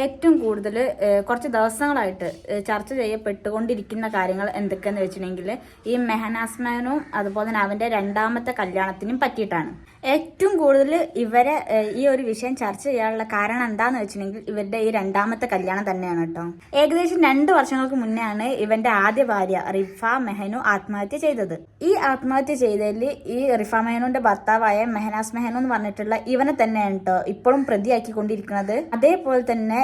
ഏറ്റവും കൂടുതൽ കുറച്ച് ദിവസങ്ങളായിട്ട് ചർച്ച ചെയ്യപ്പെട്ടുകൊണ്ടിരിക്കുന്ന കാര്യങ്ങൾ എന്തൊക്കെയെന്ന് വെച്ചിട്ടുണ്ടെങ്കിൽ ഈ മെഹനാസ്മാനും അതുപോലെ തന്നെ അവന്റെ രണ്ടാമത്തെ കല്യാണത്തിനും പറ്റിയിട്ടാണ്. ഏറ്റവും കൂടുതൽ ഇവരെ ഈ ഒരു വിഷയം ചർച്ച ചെയ്യാനുള്ള കാരണം എന്താന്ന് വെച്ചിട്ടുണ്ടെങ്കിൽ ഇവരുടെ ഈ രണ്ടാമത്തെ കല്യാണം തന്നെയാണ് കേട്ടോ. ഏകദേശം രണ്ട് വർഷങ്ങൾക്ക് മുന്നെയാണ് ഇവന്റെ ആദ്യ ഭാര്യ റിഫ മെഹനു ആത്മഹത്യ ചെയ്തത്. ഈ ആത്മഹത്യ ചെയ്തതിൽ ഈ റിഫ മെഹനുവിന്റെ ഭർത്താവായ മെഹനാസ് മെഹനു എന്ന് പറഞ്ഞിട്ടുള്ള ഇവനെ തന്നെയാണ് കേട്ടോ ഇപ്പോഴും പ്രതിയാക്കിക്കൊണ്ടിരിക്കുന്നത്. അതേപോലെ തന്നെ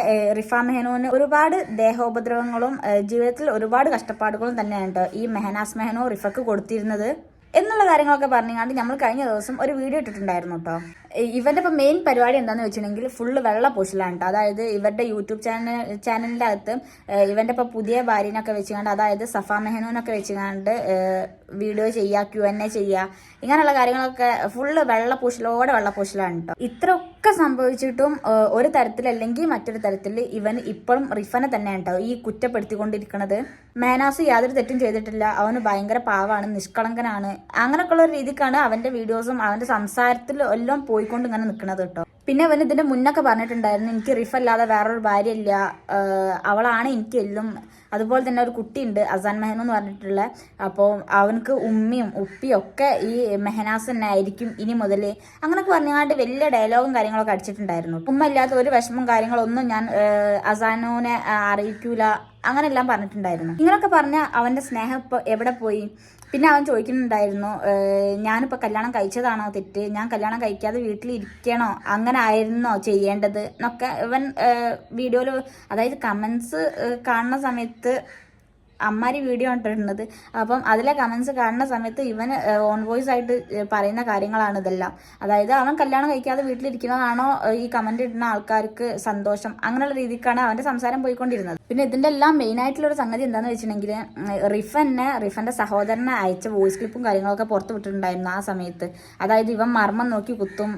റിഫ മെഹനുവിന് ഒരുപാട് ദേഹോപദ്രവങ്ങളും ജീവിതത്തിൽ ഒരുപാട് കഷ്ടപ്പാടുകളും തന്നെയാണ് ഈ മെഹനാസ് മെഹനു റിഫക്ക് കൊടുത്തിരുന്നത്. എന്നുള്ള കാര്യങ്ങളൊക്കെ പറഞ്ഞുകൊണ്ട് നമ്മൾ കഴിഞ്ഞ ദിവസം ഒരു വീഡിയോ ഇട്ടിട്ടുണ്ടായിരുന്നു കേട്ടോ ഇവന്റെ ഇപ്പം മെയിൻ പരിപാടി എന്താണെന്ന് വെച്ചിട്ടുണ്ടെങ്കിൽ ഫുള്ള് വെള്ള പൂശലാണ് കേട്ടോ അതായത് ഇവരുടെ യൂട്യൂബ് ചാനൽ ചാനലിന്റെ അകത്ത് ഇവന്റെ ഇപ്പം പുതിയ ഭാര്യനൊക്കെ വെച്ചുകൊണ്ട് അതായത് സഫ മെഹനൂനൊക്കെ വെച്ചുകൊണ്ട് വീഡിയോ ചെയ്യുക ക്യു എൻ എ ചെയ്യുക ഇങ്ങനെയുള്ള കാര്യങ്ങളൊക്കെ ഫുള്ള് വെള്ള പൂശലാണ് കേട്ടോ ഇത്രയൊക്കെ സംഭവിച്ചിട്ടും ഒരു തരത്തിൽ അല്ലെങ്കിൽ മറ്റൊരു തരത്തിൽ ഇവൻ ഇപ്പോഴും റിഫനെ തന്നെയാണ് കേട്ടോ ഈ കുറ്റപ്പെടുത്തിക്കൊണ്ടിരിക്കുന്നത് മേനാസ് യാതൊരു തെറ്റും ചെയ്തിട്ടില്ല. അവന് ഭയങ്കര പാവാണ് നിഷ്കളങ്കനാണ്. അങ്ങനെയൊക്കെയുള്ള ഒരു രീതിക്കാണ് അവന്റെ വീഡിയോസും അവന്റെ സംസാരത്തിൽ എല്ലാം പോയിക്കൊണ്ട് ഇങ്ങനെ നിൽക്കുന്നത് കേട്ടോ. പിന്നെ അവൻ ഇതിന്റെ മുന്നൊക്കെ പറഞ്ഞിട്ടുണ്ടായിരുന്നു എനിക്ക് റിഫ് അല്ലാതെ വേറൊരു ഭാര്യ ഇല്ല അവളാണ് എനിക്ക് എല്ലും അതുപോലെ തന്നെ ഒരു കുട്ടിയുണ്ട് അസാൻ മെഹനു എന്ന് പറഞ്ഞിട്ടുള്ള. അപ്പോൾ അവനക്ക് ഉമ്മയും ഉപ്പിയും ഒക്കെ ഈ മെഹനാസ് തന്നെ ആയിരിക്കും ഇനി മുതൽ. അങ്ങനെയൊക്കെ പറഞ്ഞാണ്ട് വലിയ ഡയലോഗും കാര്യങ്ങളൊക്കെ അടിച്ചിട്ടുണ്ടായിരുന്നു. ഉമ്മ ഇല്ലാത്ത ഒരു വിഷമം കാര്യങ്ങളൊന്നും ഞാൻ അസാനോനെ അറിയിക്കൂല അങ്ങനെല്ലാം പറഞ്ഞിട്ടുണ്ടായിരുന്നു. ഇങ്ങനെയൊക്കെ പറഞ്ഞ അവന്റെ സ്നേഹം ഇപ്പൊ എവിടെ പോയി? പിന്നെ അവൻ ചോദിക്കുന്നുണ്ടായിരുന്നു ഞാനിപ്പോൾ ഞാനിപ്പോ കല്യാണം കഴിച്ചതാണോ തെറ്റ്? ഞാൻ കല്യാണം കഴിക്കാതെ വീട്ടിലിരിക്കണോ? അങ്ങനെ ആയിരുന്നോ ചെയ്യേണ്ടത്? എന്നൊക്കെ ഇവൻ വീഡിയോയിൽ അതായത് കമൻസ് കാണുന്ന സമയത്ത് അമ്മാരി വീഡിയോ ഇട്ടിരുന്നത് അപ്പം അതിലെ കമൻസ് കാണുന്ന സമയത്ത് ഇവൻ ഓൺ വോയിസ് ആയിട്ട് പറയുന്ന കാര്യങ്ങളാണ് ഇതെല്ലാം. അതായത് അവൻ കല്യാണം കഴിക്കാതെ വീട്ടിലിരിക്കുന്നതാണോ ഈ കമന്റ് ഇടുന്ന ആൾക്കാർക്ക് സന്തോഷം? അങ്ങനെയുള്ള രീതിക്കാണ് അവന്റെ സംസാരം പോയിക്കൊണ്ടിരുന്നത്. പിന്നെ ഇതിന്റെ എല്ലാം മെയിൻ ആയിട്ടുള്ള ഒരു സംഗതി എന്താണെന്ന് വെച്ചിട്ടുണ്ടെങ്കിൽ റിഫന്നെ റിഫന്റെ സഹോദരനെ അയച്ച വോയിസ് ക്ലിപ്പും കാര്യങ്ങളൊക്കെ പുറത്തു വിട്ടിട്ടുണ്ടായിരുന്നു ആ സമയത്ത്. അതായത് ഇവൻ മർമ്മം നോക്കി കുത്തും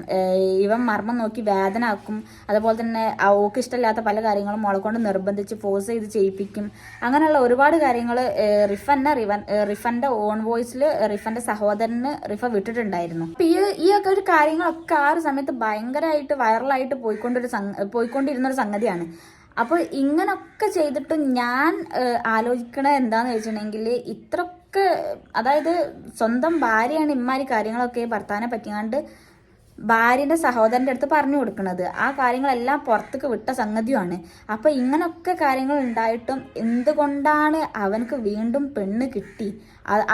ഇവൻ മർമ്മം നോക്കി വേദന ആക്കും. അതുപോലെ തന്നെ ഓക്ക് ഇഷ്ടമില്ലാത്ത പല കാര്യങ്ങളും മുളക്കൊണ്ട് കൊണ്ട് നിർബന്ധിച്ച് ഫോഴ്സ് ചെയ്ത് ചെയ്യിപ്പിക്കും. അങ്ങനെയുള്ള ഒരുപാട് കാര്യങ്ങൾ റിഫന്നെ റിവൻ റിഫന്റെ ഓൺ വോയിസിൽ റിഫന്റെ സഹോദരന് റിഫ വിട്ടിട്ടുണ്ടായിരുന്നു. അപ്പൊ ഈ ഒക്കെ ഒരു കാര്യങ്ങളൊക്കെ ആ ഒരു സമയത്ത് ഭയങ്കരമായിട്ട് വൈറലായിട്ട് പോയിക്കൊണ്ടൊരു പോയിക്കൊണ്ടിരുന്ന ഒരു സംഗതിയാണ്. അപ്പോൾ ഇങ്ങനൊക്കെ ചെയ്തിട്ട് ഞാൻ ആലോചിക്കണത് എന്താന്ന് വെച്ചിട്ടുണ്ടെങ്കിൽ ഇത്രയൊക്കെ അതായത് സ്വന്തം ഭാര്യയാണ് ഇമ്മാരി കാര്യങ്ങളൊക്കെ ഭർത്താവിനെ പറ്റിയാണ്ട് ഭാര്യന്റെ സഹോദരന്റെ അടുത്ത് പറഞ്ഞു കൊടുക്കുന്നത് ആ കാര്യങ്ങളെല്ലാം പുറത്തേക്ക് വിട്ട സംഗതിയുമാണ്. അപ്പോൾ ഇങ്ങനൊക്കെ കാര്യങ്ങൾ ഉണ്ടായിട്ടും എന്തുകൊണ്ടാണ് അവനക്ക് വീണ്ടും പെണ്ണ് കിട്ടി?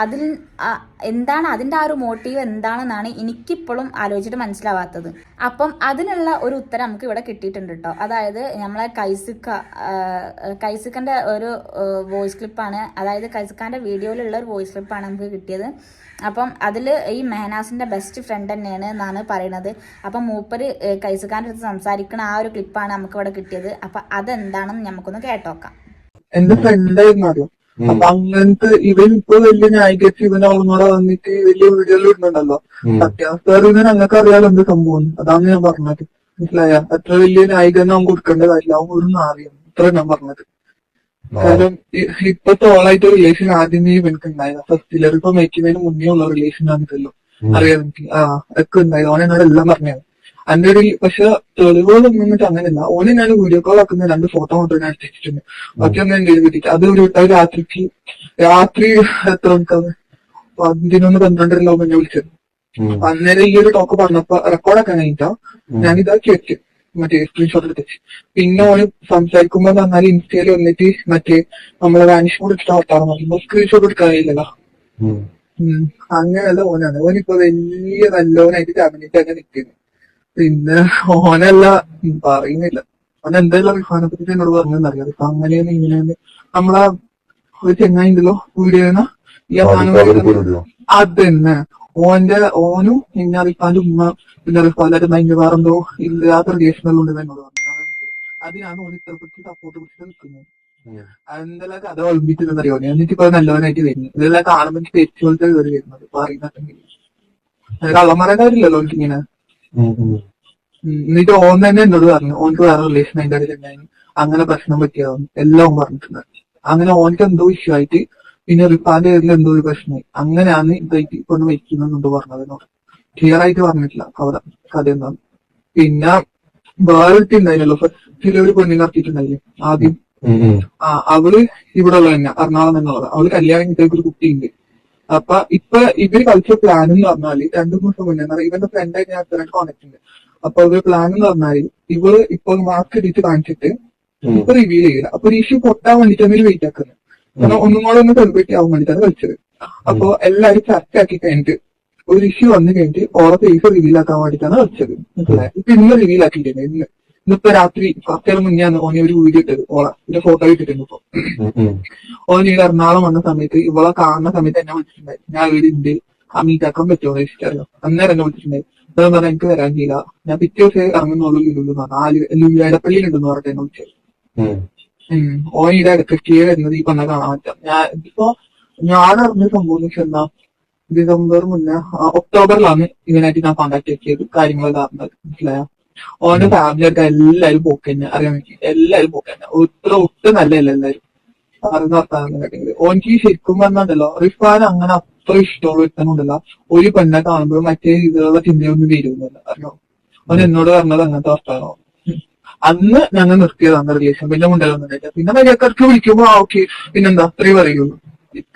അതിൽ എന്താണ് അതിന്റെ ആ ഒരു മോട്ടീവ് എന്താണെന്നാണ് എനിക്കിപ്പോഴും ആലോചിച്ചിട്ട് മനസ്സിലാവാത്തത്. അപ്പം അതിനുള്ള ഒരു ഉത്തരം നമുക്ക് ഇവിടെ കിട്ടിയിട്ടുണ്ട് കേട്ടോ അതായത് നമ്മളെ കൈസിക്ക കൈസുക്കന്റെ ഒരു വോയിസ് ക്ലിപ്പാണ് അതായത് കൈസുക്കാന്റെ വീഡിയോയിലുള്ള ഒരു വോയിസ് ക്ലിപ്പാണ് നമുക്ക് കിട്ടിയത്. അപ്പം അതിൽ ഈ മേനാസിന്റെ ബെസ്റ്റ് ഫ്രണ്ട് തന്നെയാണ് എന്നാണ് പറയുന്നത് അപ്പം മൂപ്പര് കൈസുക്കാന്റെ അടുത്ത് സംസാരിക്കുന്ന ആ ഒരു ക്ലിപ്പാണ് നമുക്ക് ഇവിടെ കിട്ടിയത്. അപ്പം അതെന്താണെന്ന് നമുക്കൊന്ന് കേട്ടോക്കാം. എന്റെ ഫ്രണ്ട് ആയിരുന്നു അപ്പൊ അങ്ങനത്തെ ഇവൻ ഇപ്പൊ വലിയ ന്യായീകരിച്ച് ഇവൻ അവളോടെ വന്നിട്ട് വലിയ വീഡിയോയിൽ ഇടുന്നുണ്ടല്ലോ. സത്യാവസ്ഥ ഇവൻ അങ്ങനെ അറിയാലോ എന്ത് സംഭവം അതാണ് ഞാൻ പറഞ്ഞത്. മനസ്സിലായ? അത്ര വലിയ ന്യായീകരണം അവൻ കൊടുക്കേണ്ട കാര്യമില്ല അവൻ ഒരു നാറിയാണ് അത്ര ഞാൻ പറഞ്ഞത്. കാരണം ഇപ്പത്തെ ഇപ്പൊ തോളായിട്ട് റിലേഷൻ ആദ്യമേ ഇവനക്ക് ഉണ്ടായത് ഫസ്റ്റിലർ ഇപ്പൊ മേക്കുന്നതിന് മുന്നേ ഉള്ള റിലേഷൻ ആണിതല്ലോ അറിയാം എനിക്ക്. ആ ഒക്കെ ഉണ്ടായത് ഓൻ എന്നോട് എല്ലാം പറഞ്ഞത് അന്റെ ഒരു പക്ഷെ തെളിവുകളൊന്നും എന്നിട്ട് അങ്ങനെയല്ല. ഓനെ ഞാൻ വീഡിയോ കോൾ ആക്കുന്ന രണ്ട് ഫോട്ടോ മാത്രമേ ഞാൻ അടിച്ചിട്ടുണ്ട് ബാക്കി ഒന്നും എന്റെ കിട്ടിയിട്ട് അത് ഒരു രാത്രിക്ക് രാത്രി എത്ര മണിക്കാണ് പതിനൊന്ന് പന്ത്രണ്ടരല്ലോ എന്നെ വിളിച്ചത്. അന്നേരം ഈ ഒരു ടോക്ക് പറഞ്ഞപ്പോ റെക്കോർഡൊക്കെ കഴിഞ്ഞിട്ടാ ഞാൻ ഇതാക്കി വെച്ചു മറ്റേ സ്ക്രീൻഷോട്ട് എടുത്ത് വെച്ച്. പിന്നെ ഓന് സംസാരിക്കുമ്പോ പറഞ്ഞാൽ ഇൻസ്റ്റയിൽ വന്നിട്ട് മറ്റേ നമ്മളെ വാനിഷ് കൂടെ ഇഷ്ടം വർത്താനം പറയുമ്പോ സ്ക്രീൻഷോട്ട് എടുക്കാൻ കഴിയില്ലല്ലോ. അങ്ങനെയല്ല ഓനാണ്. ഓനിപ്പോ വലിയ നല്ലോനായിട്ട് ക്യാബിനറ്റ് തന്നെ നിൽക്കുന്നു. പിന്നെ ഓനല്ല പറയുന്നില്ല. ഓൻ എന്തായാലും റിഫാനെ പറ്റി എന്നോട് പറഞ്ഞെന്നറിയാം? ഇപ്പൊ അങ്ങനെയാണ് ഇങ്ങനെയാണ്. നമ്മളെ ഒരു ചെങ്ങായി ഉണ്ടല്ലോ വീഡിയോ ഈ അവസാനം അതന്നെ. ഓന്റെ ഓനും പിന്നെ റിഫാന്റെ ഉമ്മ പിന്നെ റിഫാന്റെ ഭയങ്കര വേറെന്തോ ഇല്ലാത്ത റിലേഷനുകളുണ്ട് എന്നോട് പറഞ്ഞു. അതിനാണ് ഓൻ ഇത്രപ്പെട്ട് സപ്പോർട്ട് പിടിച്ചിട്ട് നിൽക്കുന്നത്. അതെന്തെല്ലാം കഥ ഒളിപ്പിച്ചെന്നറിയോ എന്നിട്ട് ഇപ്പൊ നല്ലവനായിട്ട് വരുന്നു ഇതെല്ലാം കാണുമ്പോൾ തെറ്റ് പോലത്തെ കയറി വരുന്നത്. പറയുന്നുണ്ടെങ്കിൽ കള്ളന്മാരുടെ കാര്യമില്ലല്ലോ എനിക്കിങ്ങനെ. എന്നിട്ട് ഓൻ തന്നെ എന്നോട് പറഞ്ഞു ഓനക്ക് വേറെ റിലേഷൻ അതിന്റെ ഇടയിൽ ഉണ്ടായിരുന്നു അങ്ങനെ പ്രശ്നം പറ്റിയതാണ് എല്ലാം പറഞ്ഞിട്ടുണ്ട്. അങ്ങനെ ഓനക്ക് എന്തോ ഇഷ്യൂ ആയിട്ട് പിന്നെ റിപ്പാന്റെ പേരിൽ എന്തോ ഒരു പ്രശ്നമായി. അങ്ങനെയാണ് ഇതായിട്ട് കൊണ്ട് വയ്ക്കുന്നെന്തോ പറഞ്ഞത് എന്നോട് ക്ലിയർ ആയിട്ട് പറഞ്ഞിട്ടില്ല അവിടെ കഥ എന്താണ് പിന്നെ വേറെ ഉണ്ടായിരുന്നല്ലോ. ചില ഒരു പെണ്ണിനെ ഇറക്കിയിട്ടുണ്ടായില്ലേ? ആദ്യം. ആ അവൾ ഇവിടെ ഉള്ള തന്നെ എറണാകുളം എന്നുള്ളത് അവൾ കല്യാണം കിട്ടിയ ഒരു കുട്ടിയുണ്ട്. അപ്പൊ ഇപ്പൊ ഇവർ കളിച്ച പ്ലാൻ എന്ന് പറഞ്ഞാൽ രണ്ടു ദിവസം മുന്നേ ഇവന്റെ ഫ്രണ്ട് ഞാൻ അടുത്ത കോണ്ടാക്ട് ഉണ്ട്. അപ്പൊ ഒരു പ്ലാൻ എന്ന് പറഞ്ഞാൽ ഇവൾ ഇപ്പൊ മാസ്ക് ഇടിച്ച് കാണിച്ചിട്ട്. ഇപ്പൊ റിവീൽ ചെയ്യില്ല അപ്പൊ ഒരു ഇഷ്യൂ പൊട്ടാൻ വേണ്ടിട്ടാണ് ഇവർ വെയിറ്റ് ആക്കുന്നത്. കാരണം ഒന്നും കൂടെ ഒന്ന് സെലിബ്രേറ്റ് ആവാൻ വേണ്ടിട്ടാണ് കളിച്ചത്. അപ്പൊ എല്ലാരും ചർച്ച ആക്കി കഴിഞ്ഞിട്ട് ഒരു ഇഷ്യൂ വന്നു കഴിഞ്ഞിട്ട് ഓറെ ഫേസ് റിവീൽ ആക്കാൻ വേണ്ടിട്ടാണ് കളിച്ചത്. ഇപ്പൊ ഇന്ന് റിവീൽ ആക്കിയിട്ടുണ്ട് ഇന്ന്. ഇന്നിപ്പോ രാത്രി കുറച്ചേരം മുന്നെയാണ് ഓനെ ഒരു വീഡിയോ ഇട്ടത്. ഓളെ ഇതിന്റെ ഫോട്ടോ ഇട്ടിട്ടുണ്ട് ഇപ്പൊ. ഓൻ ഇവിടെ എറണാകുളം വന്ന സമയത്ത് ഇവളെ കാണുന്ന സമയത്ത് എന്നെ വിളിച്ചിട്ടുണ്ടായി. ഞാൻ ഇവിടെ ഉണ്ട് ആ മീറ്റാക്കാൻ പറ്റുമോ എന്ന് അന്നേരം എന്നെ വിളിച്ചിട്ടുണ്ടായി. ഞാൻ പറഞ്ഞാൽ എനിക്ക് വരാൻ ചെയ്യില്ല ഞാൻ പിറ്റേ ദിവസം ഇറങ്ങുന്നുള്ളൂ ലുലു നാല് ലുലു എടപ്പള്ളിയിലുണ്ടെന്ന് പറഞ്ഞിട്ട് എന്നെ വിളിച്ചത്. ഇവിടെ ഇടയ്ക്കൊക്കെ വരുന്നത് ഈ പറഞ്ഞ കാണാൻ പറ്റാം. ഞാൻ ഇപ്പോ ഞാൻ അറിഞ്ഞ സംഭവം എന്ന് വെച്ചാൽ ഡിസംബർ മുന്നേ ഒക്ടോബറിലാണ് ഇവനായിട്ട് ഞാൻ കോണ്ടാക്ട് ചെയ്ത് കാര്യങ്ങളൊക്കെ അറിഞ്ഞത്. മനസ്സിലായോ? ഓന്റെ ഫാമിലി ആയിട്ട് എല്ലാരും പോക്ക് തന്നെ അറിയാൻ വേണ്ടി. എല്ലാരും പോക്ക് തന്നെ ഒത്ര ഒട്ടും നല്ലതല്ല എല്ലാരും. പറഞ്ഞ വർത്താനം കേട്ടെങ്കിൽ ഓനിക്ക് ശരിക്കും പറഞ്ഞല്ലോ റിഫാൻ അങ്ങനെ അത്ര ഇഷ്ടമുള്ള ഒരുത്തനുണ്ടല്ലോ ഒരു പെണ്ണെ കാണുമ്പോൾ മറ്റേ രീതിയിലുള്ള ചിന്തയൊന്നും വരുന്നില്ല. അറിയോ? അവൻ എന്നോട് പറഞ്ഞത് അങ്ങനത്തെ വർത്താനോ? അന്ന് ഞങ്ങൾ നിർത്തിയതാണ് റിലേഷൻ പിന്നെ മുണ്ടല്ലോ പിന്നെ മര്യാദക്കാർക്ക് വിളിക്കുമ്പോ ആ ഓക്കെ. പിന്നെന്താ? അത്രയും പറയുള്ളൂ.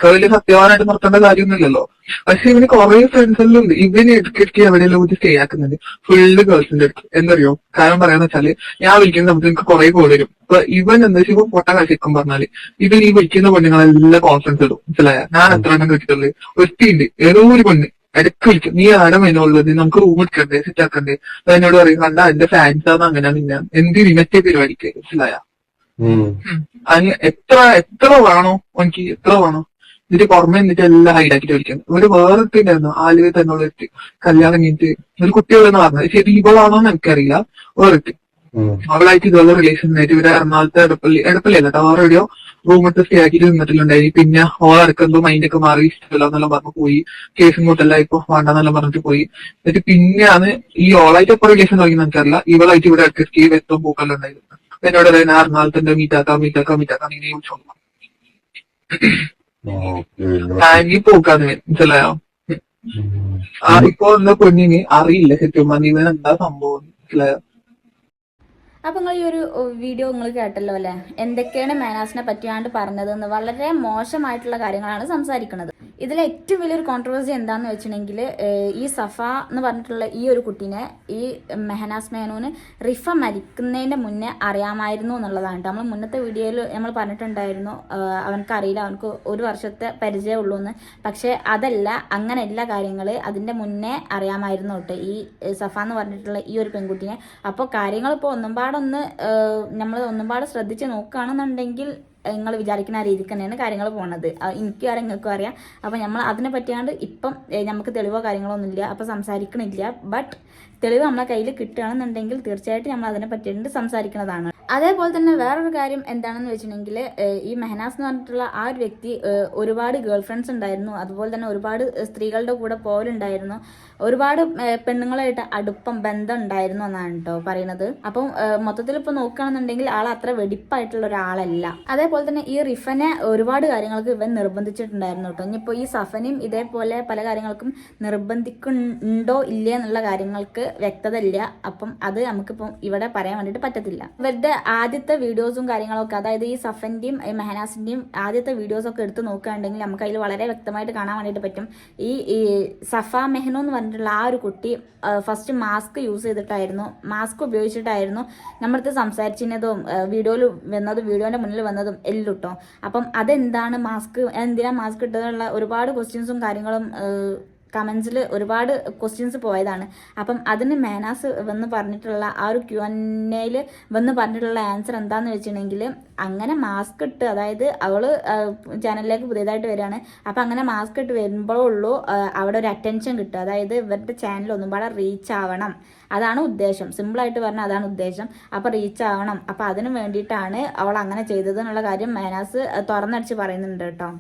വലിയ സത്യവാനായിട്ട് നിർത്തേണ്ട കാര്യമൊന്നുമില്ലല്ലോ. പക്ഷെ ഇവന് കുറെ ഫ്രണ്ട്സ് എല്ലാം ഉണ്ട് ഇവന് ഇടയ്ക്കിടയ്ക്ക് എവിടെയെല്ലാം ഒരു സ്റ്റേ ആക്കുന്നുണ്ട്. ഫുള്ള് ഗേൾസിന്റെ അടുത്ത്. എന്തറിയോ? കാരണം പറയാന്ന് വെച്ചാൽ ഞാൻ വിളിക്കുന്ന സമയത്ത് എനിക്ക് കുറെ കോൾ വരും. ഇപ്പൊ ഇവൻ എന്താ വെച്ചാൽ ഇപ്പൊ പൊട്ട കാശിക്കും പറഞ്ഞാൽ ഇവൻ ഈ വിളിക്കുന്ന പെണ്ണുങ്ങളെല്ലാം കോൺഫിഡൻസ് ഇടും. മനസ്സിലായ? ഞാൻ എത്ര എണ്ണം കേട്ടിട്ടുള്ളത് ഒറ്റയുണ്ട് ഏതോ ഒരു പെണ്ണ്. ഇടയ്ക്ക് വിളിക്കും. നീ ആരാ മൈനുള്ളത് നമുക്ക് റൂം എടുക്കണ്ടേ? സെറ്റ് ആക്കണ്ടേ? അപ്പൊ എന്നോട് പറയും കണ്ട എന്റെ ഫാൻസ് ആണ് അങ്ങനെയാണ് ഞാൻ എന്ത് മറ്റേ പരിപാടിക്ക്? മനസ്സിലായ? അതിന് എത്ര എത്ര വേണോ? എനിക്ക് എത്ര വേണോ? ഇതിന്റെ പുറമെ നിന്നിട്ട് എല്ലാം ഹൈഡാക്കിട്ട് വിളിക്കുന്നത് ഒരു വേറെ ഉണ്ടായിരുന്നു ആലുവ തന്നുള്ള ഒരു കല്യാണം കഴിഞ്ഞിട്ട് ഒരു കുട്ടികളെന്ന് പറഞ്ഞത്. ശരി ഇവളാണോ എന്ന് എനിക്കറിയില്ല. വേറിട്ട് അവളായിട്ട് ഇതുപോലെ റിലേഷൻ ആയിട്ട് ഇവിടെ എറണാകുളത്തെ എടപ്പള്ളി എടപ്പള്ളി അല്ല വേറെ എവിടെയോ റൂമിട്ട് സ്റ്റേ ആക്കിയിട്ട് നിന്നിട്ടുണ്ടായി. പിന്നെ ഓൾ ഇറക്കുമ്പോ മൈൻഡ് ഒക്കെ മാറി ഇഷ്ടമല്ല എന്നെല്ലാം പറഞ്ഞു പോയി. കേസും കൂട്ടല്ല ഇപ്പൊ വേണ്ടെന്നെല്ലാം പറഞ്ഞിട്ട് പോയി. എന്നിട്ട് പിന്നെയാണ് ഈ ഓളായിട്ട് എപ്പോ റിലേഷൻ തുടങ്ങി എനിക്കറിയില്ല. ഇവളായിട്ട് ഇവിടെ ഇടയ്ക്ക് എത്തും പോക്കെല്ലാം ഉണ്ടായിരുന്നു. എന്നോട് എറണാകുളത്തിന്റെ മീറ്റാക്കാം മീറ്റാക്കാം മീറ്റാക്കാം ഇങ്ങനെ വിളിച്ചോളൂ. താങ്കി പോക്കാന്ന് മനസ്സിലായോ ഇപ്പൊ ഉള്ള പെണ്ണിന് അറിയില്ല സത്യം പറഞ്ഞ ഇവൻ എന്താ സംഭവം? മനസ്സിലായോ അപ്പം നിങ്ങൾ ഈ ഒരു വീഡിയോ നിങ്ങൾ കേട്ടല്ലോ അല്ലേ? എന്തൊക്കെയാണ് മേനാസിനെ പറ്റിയാണ്ട് പറഞ്ഞതെന്ന് വളരെ മോശമായിട്ടുള്ള കാര്യങ്ങളാണ് സംസാരിക്കുന്നത്. ഇതിൽ ഏറ്റവും വലിയൊരു കോൺട്രവേഴ്സി എന്താന്ന് വെച്ചിട്ടുണ്ടെങ്കിൽ ഈ സഫ എന്ന് പറഞ്ഞിട്ടുള്ള ഈ ഒരു കുട്ടീനെ ഈ മെഹനാസ് മേനോന് റിഫ മരിക്കുന്നതിന്റെ മുന്നേ അറിയാമായിരുന്നു എന്നുള്ളതാണ് നമ്മൾ മുന്നത്തെ വീഡിയോയിൽ നമ്മൾ പറഞ്ഞിട്ടുണ്ടായിരുന്നു അവനക്ക് അറിയില്ല അവനക്ക് ഒരു വർഷത്തെ പരിചയമുള്ളൂ എന്ന് പക്ഷേ അതല്ല അങ്ങനെ എല്ലാ കാര്യങ്ങൾ അതിന്റെ മുന്നേ അറിയാമായിരുന്നു കേട്ടോ ഈ സഫ എന്ന് പറഞ്ഞിട്ടുള്ള ഈ ഒരു പെൺകുട്ടീനെ. അപ്പോൾ കാര്യങ്ങളിപ്പോൾ ഒന്നും പാടൊന്ന് നമ്മൾ ഒന്നും പാടെ ശ്രദ്ധിച്ച് നോക്കുകയാണെന്നുണ്ടെങ്കിൽ നിങ്ങൾ വിചാരിക്കുന്ന ആ രീതിക്ക് തന്നെയാണ് കാര്യങ്ങൾ പോകുന്നത് എനിക്കും അറിയാം നിങ്ങൾക്കും അറിയാം. അപ്പോൾ നമ്മൾ അതിനെ പറ്റിയാണ്ട് ഇപ്പം നമുക്ക് തെളിവോ കാര്യങ്ങളോ ഒന്നുമില്ല അപ്പോൾ സംസാരിക്കണില്ല. ബട്ട് തെളിവ് നമ്മളെ കയ്യിൽ കിട്ടുകയാണെന്നുണ്ടെങ്കിൽ തീർച്ചയായിട്ടും നമ്മൾ അതിനെ പറ്റിയിട്ട് സംസാരിക്കുന്നതാണ്. അതേപോലെ തന്നെ വേറൊരു കാര്യം എന്താണെന്ന് വെച്ചിട്ടുണ്ടെങ്കിൽ ഈ മെഹനാസ് എന്ന് പറഞ്ഞിട്ടുള്ള ആ ഒരു വ്യക്തി ഒരുപാട് ഗേൾ ഫ്രണ്ട്സ് ഉണ്ടായിരുന്നു. അതുപോലെ തന്നെ ഒരുപാട് സ്ത്രീകളുടെ കൂടെ പോലുണ്ടായിരുന്നു ഒരുപാട് പെണ്ണുങ്ങളായിട്ട് അടുപ്പം ബന്ധം ഉണ്ടായിരുന്നു എന്നാണ് കേട്ടോ പറയുന്നത്. അപ്പം മൊത്തത്തിൽ ഇപ്പൊ നോക്കുകയാണെന്നുണ്ടെങ്കിൽ ആൾ അത്ര വെടിപ്പായിട്ടുള്ള ഒരാളല്ല. അതേപോലെ തന്നെ ഈ റിഫനെ ഒരുപാട് കാര്യങ്ങൾക്ക് ഇവൻ നിർബന്ധിച്ചിട്ടുണ്ടായിരുന്നു കേട്ടോ ഇനിയിപ്പോൾ ഈ സഫനെയും ഇതേപോലെ പല കാര്യങ്ങൾക്കും നിർബന്ധിക്കുന്നുണ്ടോ ഇല്ലേ എന്നുള്ള കാര്യങ്ങൾക്ക് വ്യക്തത ഇല്ല അപ്പം അത് നമുക്കിപ്പം ഇവിടെ പറയാൻ വേണ്ടിയിട്ട് പറ്റത്തില്ല. ഇവരുടെ ആദ്യത്തെ വീഡിയോസും കാര്യങ്ങളൊക്കെ അതായത് ഈ സഫന്റെയും ഈ മെഹനാസിന്റെയും ആദ്യത്തെ വീഡിയോസ് ഒക്കെ എടുത്ത് നോക്കുകയാണെങ്കിൽ നമുക്ക് അതിൽ വളരെ വ്യക്തമായിട്ട് കാണാൻ വേണ്ടിയിട്ട് പറ്റും. ഈ സഫ മെഹനോ എന്ന് പറഞ്ഞിട്ടുള്ള ആ ഒരു കുട്ടി ഫസ്റ്റ് മാസ്ക് യൂസ് ചെയ്തിട്ടായിരുന്നു മാസ്ക് ഉപയോഗിച്ചിട്ടായിരുന്നു നമ്മളടുത്ത് സംസാരിച്ചിരുന്നതും വീഡിയോയിൽ വന്നതും വീഡിയോന്റെ മുന്നിൽ വന്നതും എല്ലാം കേട്ടോ അപ്പം അതെന്താണ് മാസ്ക് എന്തിനാ മാസ്ക് ഇട്ടതെന്നുള്ള ഒരുപാട് ക്വസ്റ്റ്യൻസും കാര്യങ്ങളും കമൻസിൽ ഒരുപാട് ക്വസ്റ്റ്യൻസ് പോയതാണ്. അപ്പം അതിന് മേനാസ് വന്ന് പറഞ്ഞിട്ടുള്ള ആ ഒരു ക്യു എൻ എയിൽ വന്ന് പറഞ്ഞിട്ടുള്ള ആൻസർ എന്താണെന്ന് വെച്ചിട്ടുണ്ടെങ്കിൽ അങ്ങനെ മാസ്ക് ഇട്ട് അതായത് അവൾ ചാനലിലേക്ക് പുതിയതായിട്ട് വരികയാണ്. അപ്പം അങ്ങനെ മാസ്ക് ഇട്ട് വരുമ്പോഴേ ഉള്ളൂ ആ, അവിടെ ഒരു അറ്റൻഷൻ കിട്ടുക. അതായത് ഇവരുടെ ചാനൽ ഒന്നും പാടെ റീച്ച് ആവണം. അതാണ് ഉദ്ദേശം. സിമ്പിളായിട്ട് പറഞ്ഞാൽ അതാണ് ഉദ്ദേശം. അപ്പോൾ റീച്ച് ആവണം. അപ്പോൾ അതിന് വേണ്ടിയിട്ടാണ് അവൾ അങ്ങനെ ചെയ്തത് എന്നുള്ള കാര്യം മേനാസ് തുറന്നടിച്ച് പറയുന്നുണ്ട് കേട്ടോ.